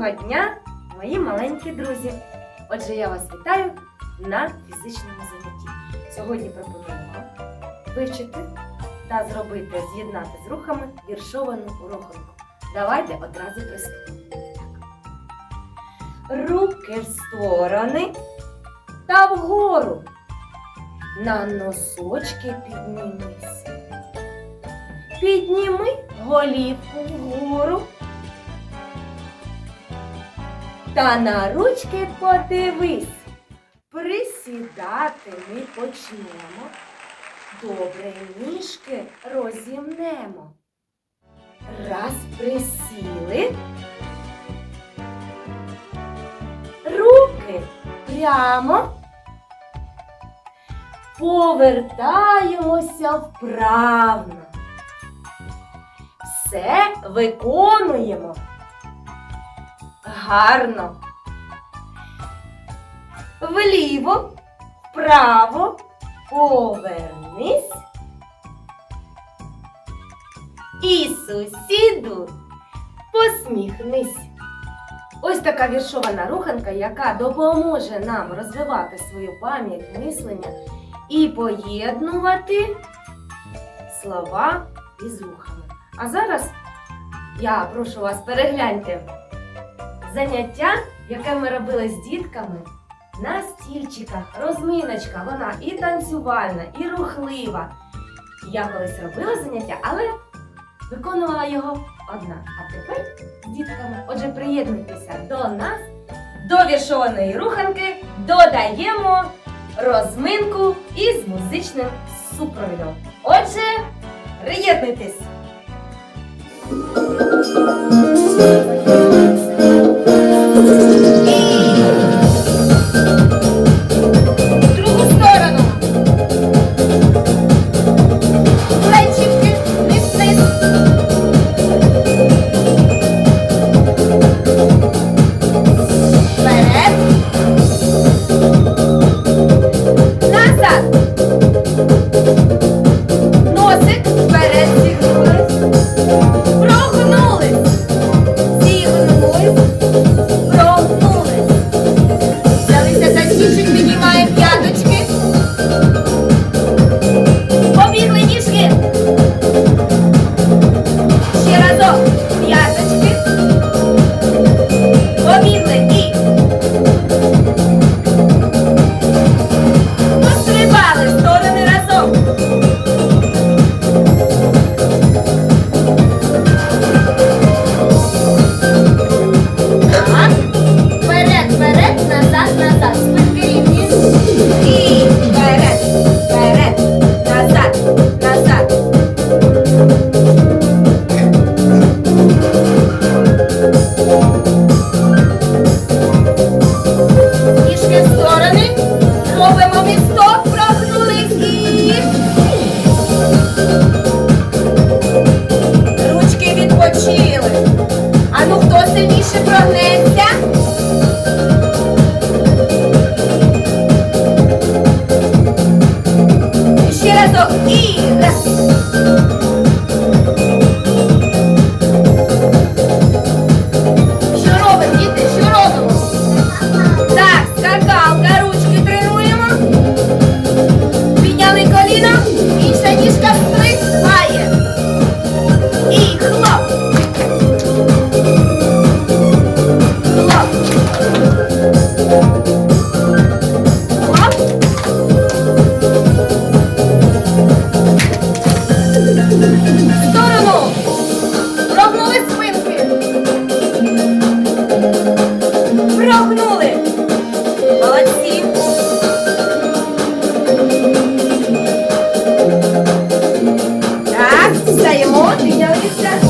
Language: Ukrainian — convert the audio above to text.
Доброго дня, мої маленькі друзі! Отже, я вас вітаю на фізичному занятті. Сьогодні пропоную вам вивчити та зробити, з'єднати з рухами віршовану руханку. Давайте одразу приступимо. Руки в сторони та вгору. На носочки піднімись. Підніми голівку вгору. Та на ручки подивись. Присідати ми почнемо. Добре ніжки розімнемо. Раз присіли. Руки прямо. Повертаємося вправно. Все виконуємо. Гарно. Вліво, вправо, повернись. І сусіду посміхнись. Ось така віршована руханка, яка допоможе нам розвивати свою пам'ять, мислення і поєднувати слова із рухами. А зараз я прошу вас перегляньте заняття, яке ми робили з дітками на стільчиках. Розминочка, вона і танцювальна, і рухлива. Я колись робила заняття, але виконувала його одна. А тепер з дітками. Отже, приєднуйтеся до нас, до віршованої руханки, додаємо розминку із музичним супровідом. Отже, приєднуйтесь! So you said.